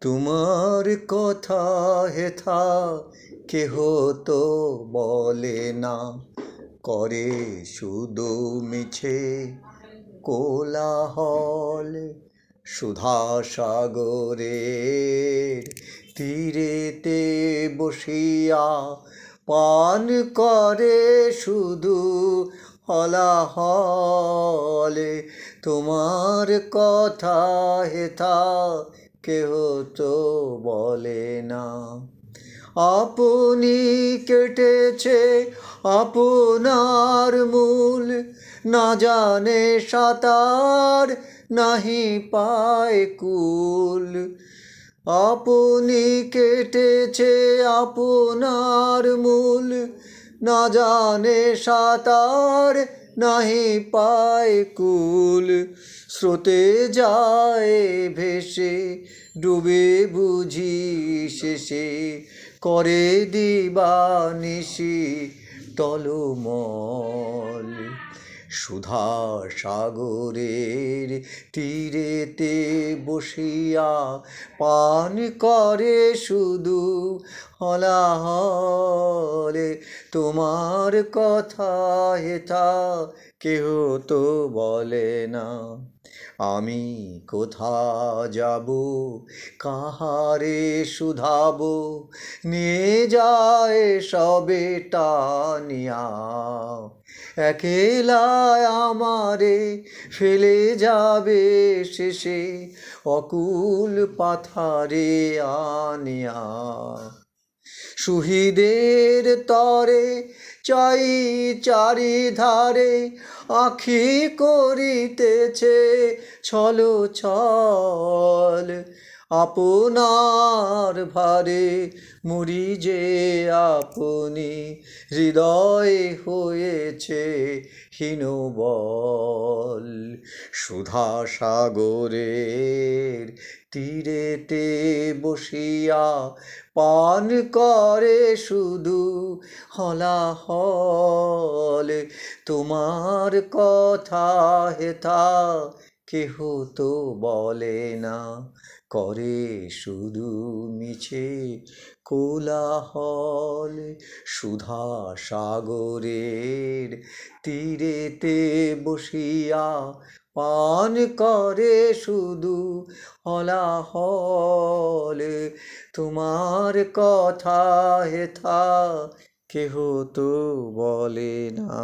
তোমার কথা হেথা কেহ তো বলে না। করে শুধু মিছে কোলাহল, সুধা সাগরের তীরেতে বসিয়া পান করে শুধু হলাহলে। তোমার কথা হেথা কেহ তো বলে না। আপনি কেটেছে আপনার মূল, না জানে সাঁতার, নাহি পায় কুল। আপনি কেটেছে আপনার মূল, না জানে সাঁতার নাহি পায় কুল স্রোতে যায় ভেসে ডুবে বুঝি শেষে। করে দিবানিশি টলমল সুধা সাগরের তীরেতে বসিয়া পান করে শুধু হলাহলে। তোমার কথা হেথা কেহ তো বলে না। আমি কোথা যাব? কাহারে শুধাবো? নিয়ে যায় সবে টানিয়া। একেলায় আমারে ফেলে যাবে শেষে অকুল পাথারে আনিয়া। সুহিদের তরে চাই চারিধারে আখি করিতেছে ছলো ছল আপনার ভারে মুড়ি যে আপনি হৃদয় হয়েছে হীনবল সুধা সাগরের তীরেতে বসিয়া পান করে শুধু হলাহল। তোমার কথা হেথা কেহ তো বলে না, করে শুধু মিছে কোলাহল। সুধা সাগরের তীরেতে বসিয়া পান করে শুধু হলাহল। তোমার কথা হেথা কেহ তো বলে না।